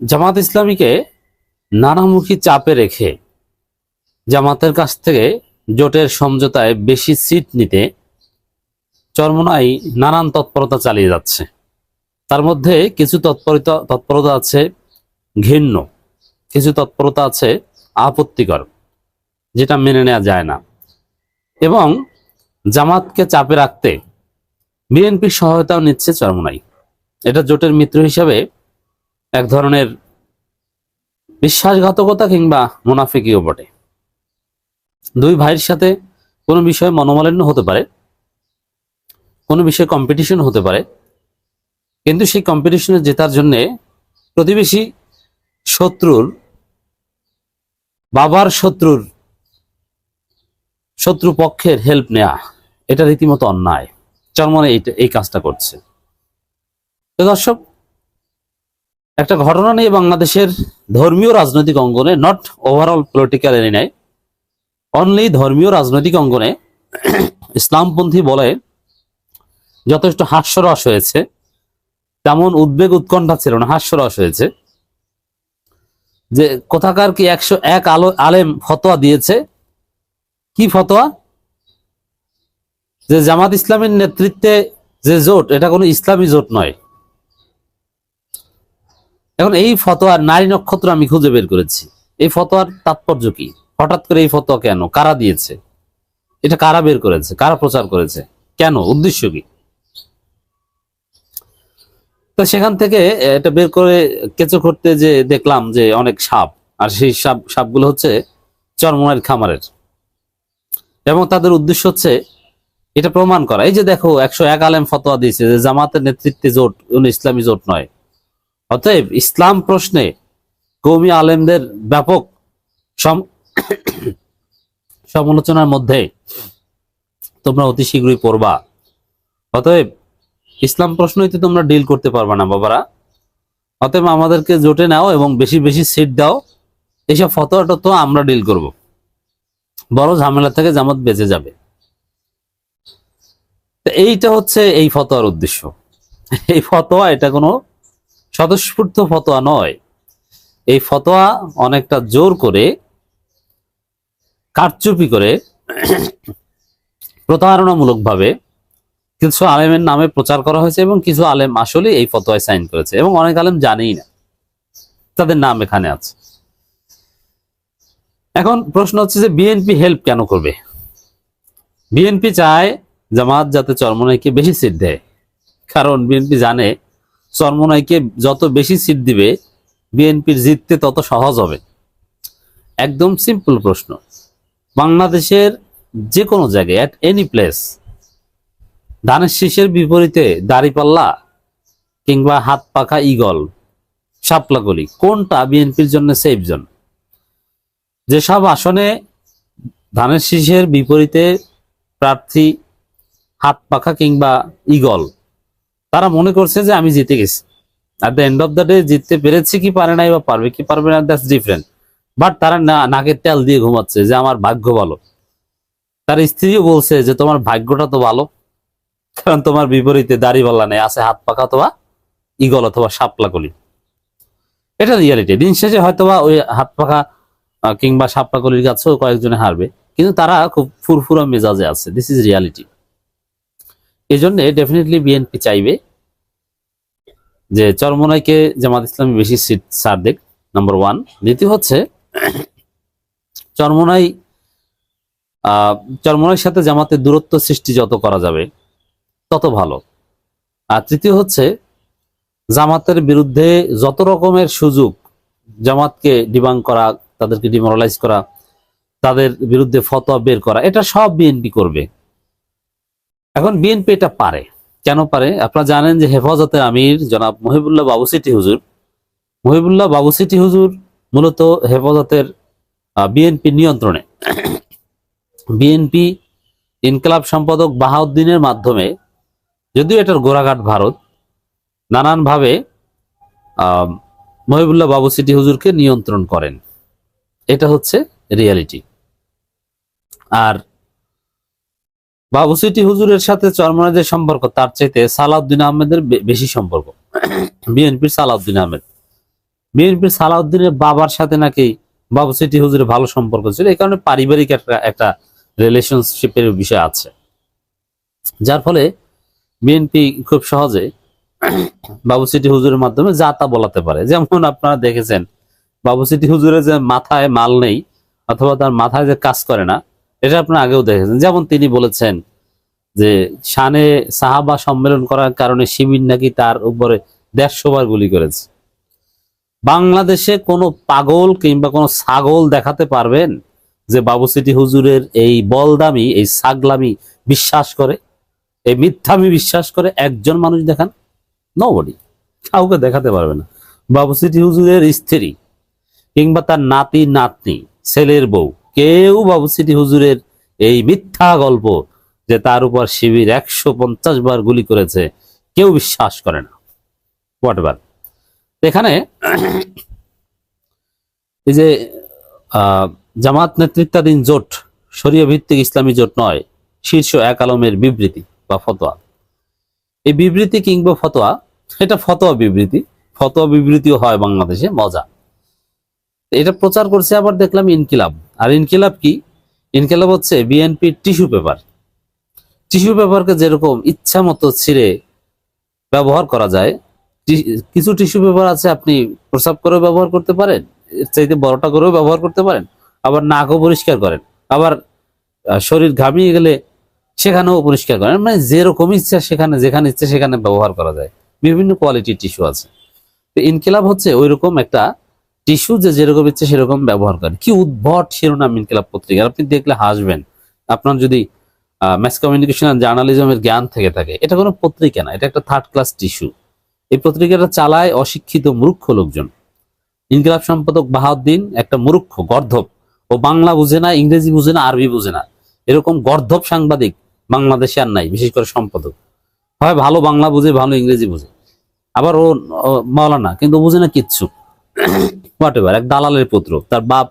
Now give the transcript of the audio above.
জামাত ইসলামীকে নানামুখী চাপে রেখে জামাতের কাছ থেকে জোটের সমঝোতায় বেশি সিট নিতে চরমনাই নানান তৎপরতা চালিয়ে যাচ্ছে। তার মধ্যে কিছু তৎপরতা তৎপরতা আছে ঘৃণ্য, কিছু তৎপরতা আছে আপত্তিকর, যেটা মেনে নেওয়া যায় না। এবং জামাতকে চাপে রাখতে বিএনপির সহায়তাও নিচ্ছে চরমনাই। এটা জোটের মিত্র হিসাবে এক ধরনের বিশ্বাসঘাতকতা কিংবা মুনাফিকিও বটে। দুই ভাইয়ের সাথে কোনো বিষয়ে মনোমালিন্য হতে পারে, কোনো বিষয়ে কম্পিটিশন হতে পারে, কিন্তু সেই কম্পিটিশনে জেতার জন্য প্রতিবেশী শত্রুর, বাবার শত্রুর, শত্রু পক্ষের হেল্প নেয়া, এটা রীতিমতো অন্যায়। চরমনে এই কাজটা করছে। তো দর্শক একটা ঘটনা নিয়ে বাংলাদেশের ধর্মীয় রাজনৈতিক অঙ্গনে নট ওভারঅল পলিটিক্যাল এরিনায় অনলি ধর্মীয় রাজনৈতিক অঙ্গনে ইসলামপন্থী বলে যথেষ্ট হাস্যরস হয়েছে। তেমন উদ্বেগ উৎকণ্ঠা ছিল না, হাস্যরস হয়েছে। যে কোথাকার কি একশো এক আলো আলেম ফতোয়া দিয়েছে? কি ফতোয়া? যে জামাত ইসলামের নেতৃত্বে যে জোট, এটা কোনো ইসলামী জোট নয়। এখন এই ফতোয়ার নারী নক্ষত্র আমি খুঁজে বের করেছি। এই ফতোয়ার তাৎপর্য কি? হঠাৎ করে এই ফতোয়া কেন? কারা দিয়েছে? এটা কারা বের করেছে? কারা প্রচার করেছে? কেন? উদ্দেশ্য কি? তো সেখান থেকে এটা বের করে কেঁচো করতে যে দেখলাম যে অনেক সাপ, আর সেই সাপ, সাপগুলো হচ্ছে চরমনের খামারের। এবং তাদের উদ্দেশ্য হচ্ছে এটা প্রমাণ করা। এই যে দেখো, একশো এক আলেম ফতোয়া দিয়েছে যে জামাতের নেতৃত্বে জোট ইসলামী জোট নয়। অতএব ইসলাম প্রশ্নে কৌমি আলেমদের ব্যাপক সমালোচনার মধ্যে তোমরা অতি শীঘ্রই পড়বা। অতএব ইসলাম প্রশ্নই তো তোমরা ডিল করতে পারবে না বাবারা। অতএব আমাদেরকে জোটে নাও এবং বেশি বেশি সিট দাও। এইসব ফতোয়াটা তো আমরা ডিল করব। বড় ঝামেলা থেকে জামাত বেঁচে যাবে। এইটা হচ্ছে এই ফতোয়ার উদ্দেশ্য। এই ফতোয়া, এটা কোনো স্বতঃস্ফূর্ত ফতোয়া নয়। এই ফতোয়া অনেকটা জোর করে, কারচুপি করে প্রতারণামূলক ভাবে কিছু আলেমের নামে প্রচার করা হয়েছে এবং কিছু আলেম আসলে এই ফতোয়ায় সাইন করেছে এবং অনেক আলেম জানেই না তাদের নাম এখানে আছে। এখন প্রশ্ন হচ্ছে যে বিএনপি হেল্প কেন করবে? বিএনপি চায় জামাত যাতে চরমনাইকে বেশি সিট দেয়। কারণ বিএনপি জানে চরমনাইকে যত বেশি সিট দিবে, বিএনপির জিততে তত সহজ হবে। একদম সিম্পল প্রশ্ন। বাংলাদেশের যে কোনো জায়গায় অ্যাট এনি প্লেস ধানের শীষের বিপরীতে দাড়িপাল্লা কিংবা হাত পাখা ইগল শাপলাকলি কোনটা বিএনপির জন্য সেফ জোন যেসব আসনে ধানের শীষের বিপরীতে প্রার্থী হাত পাখা কিংবা ইগল তারা মনে করছে যে আমি জিতে গেছি। আর the end of the day জিততে পেরেছি কি পারে নাই বা পারবে কি পারবে না দ্যাটস ডিফারেন্ট বাট তারা নাকের তেল দিয়ে ঘুমাচ্ছে যে আমার ভাগ্য ভালো। তার স্ত্রীও বলছে যে, তোমার ভাগ্যটা তো ভালো, কারণ তোমার বিপরীতে দাড়িপাল্লা নেই, আছে হাত পাখা অথবা ইগল অথবা সাপলাকলি এটা রিয়ালিটি দিন শেষে হয়তোবা ওই হাত পাখা কিংবা সাপলাকলির কাছেও কয়েকজনে হারবে। কিন্তু তারা খুব ফুরফুরা মেজাজে আছে। দিস ইজ রিয়ালিটি এই জন্য ডেফিনেটলি বিএনপি চাইবে যে চরমনাইকে জামাত ইসলামী বেশি সিট ছাড় দেখ নাম্বার ওয়ান দ্বিতীয় হচ্ছে, চরমনাই চরমনাইয়ের সাথে জামাতের দূরত্ব সৃষ্টি যত করা যাবে, তত ভালো। আর তৃতীয় হচ্ছে, জামাতের বিরুদ্ধে যত রকমের সুযোগ জামাতকে ডিবাং করা, তাদেরকে ডিমোরালাইজ করা, তাদের বিরুদ্ধে ফতোয়া বের করা, এটা সব বিএনপি করবে। এখন বিএনপি এটা পারে। কেন পারে? আপনারা জানেন যে হেফাজতের আমির জনাব মহিবুল্লাহ বাবুসিটি হুজুর। মহিবুল্লাহ বাবুসিটি হুজুর মূলত হেফাজতের বিএনপি নিয়ন্ত্রণে। বিএনপি ইনকলাব সম্পাদক বাহাউদ্দিনের মাধ্যমে, যদিও এটার গোড়াঘাট ভারত, নানানভাবে মহিবুল্লাহ বাবুসিটি হুজুরকে নিয়ন্ত্রণ করেন। এটা হচ্ছে রিয়ালিটি। আর বাবুসিটি হুজুরের সাথে চরমনাদের সম্পর্ক, তার চাইতে সালাউদ্দিন আহমেদের বেশি সম্পর্ক। বিএনপির সালাউদ্দিন আহমেদ। বিএনপির সালাউদ্দিনের বাবার সাথে নাকি বাবু সিটি হুজুরের ভালো সম্পর্ক ছিল, এই কারণে পারিবারিক একটা একটা রিলেশনশিপের বিষয় আছে। যার ফলে বিএনপি খুব সহজে বাবু সিটি হুজুরের মাধ্যমে যা তা বলাতে পারে। যেমন আপনারা দেখেছেন, বাবু সিটি হুজুরের যে মাথায় মাল নেই, অথবা তার মাথায় যে কাজ করে না এটা আপনারা আগেও দেখেছেন। যেমন তিনি বলেছেন যে শানে সাহাবা সম্মেলন করার কারণে শিবির নাকি তার উপরে দেড়শো বার গুলি করেছে। বাংলাদেশে কোনো পাগল কিংবা কোনো ছাগল দেখাতে পারবেন যে বাবু সিটি হুজুরের এই বলদামি, এই ছাগলামি বিশ্বাস করে, এই মিথ্যামি বিশ্বাস করে একজন মানুষ দেখান? নবডি কাউকে দেখাতে পারবে না। বাবু সিটি হুজুরের স্ত্রী কিংবা তার নাতি, নাতনি, ছেলের বউ কেউ বাবু সিটি হুজুরের এই মিথ্যা গল্প যে তার উপর শিবির একশো পঞ্চাশ বার গুলি করেছে, কেউ বিশ্বাস করে না। হোয়াট এখানে এই যে জামাত নেতৃত্বাধীন জোট শরীয় ভিত্তিক ইসলামী জোট নয়, শীর্ষ এক আলমের বিবৃতি বা ফতোয়া। এই বিবৃতি কিংবা ফতোয়া, এটা ফতোয়া বিবৃতি, ফতোয়া বিবৃতিও হয় বাংলাদেশে, মজা। এটা প্রচার করছে আবার দেখলাম ইনকিলাব। আর ইনকিলাব কি? ইনকিলাব হচ্ছে বিএনপির টিস্যু পেপার টিস্যু পেপারকে যেরকম ইচ্ছা মতো ছিঁড়ে ব্যবহার করা যায় কিছু টিস্যু পেপার আছে আপনি প্রসাব করেও ব্যবহার করতে পারেন, এর চাইতে বড়টা করেও ব্যবহার করতে পারেন, আবার নাকও পরিষ্কার করেন, আবার শরীর ঘামিয়ে গেলে সেখানেও পরিষ্কার করেন মানে যেরকম ইচ্ছা সেখানে, যেখানে ইচ্ছা সেখানে ব্যবহার করা যায়। বিভিন্ন কোয়ালিটির টিস্যু আছে। তো ইনকিলাব হচ্ছে ওইরকম একটা টিস্যু যে যেরকম ইচ্ছে সেরকম ব্যবহার করে কি উদ্ভট শিরোনাম ইনকিলাব পত্রিকা। আপনি দেখলে হাসবেন। আপনার যদি ম্যাস কমিউনিকেশন জার্নালিজমের জ্ঞান থেকে থাকে, এটা কোনো পত্রিকা না, এটা একটা থার্ড ক্লাস টিস্যু এই পত্রিকাটা চালায় অশিক্ষিত মূর্খ লোকজন। ইনকিলাব সম্পাদক বাহাউদ্দিন একটা মূর্খ, গর্ধব। ও বাংলা বুঝে না, ইংরেজি বুঝে না, আরবি বুঝে না। এরকম গর্ধব সাংবাদিক বাংলাদেশে আর নাই, বিশেষ করে সম্পাদক। হয় ভালো বাংলা বুঝে, ভালো ইংরেজি বুঝে। আবার ও, মাওলানা, কিন্তু বুঝে না কিচ্ছু। হোয়াট এভার এক দালালের পুত্র তার বাপ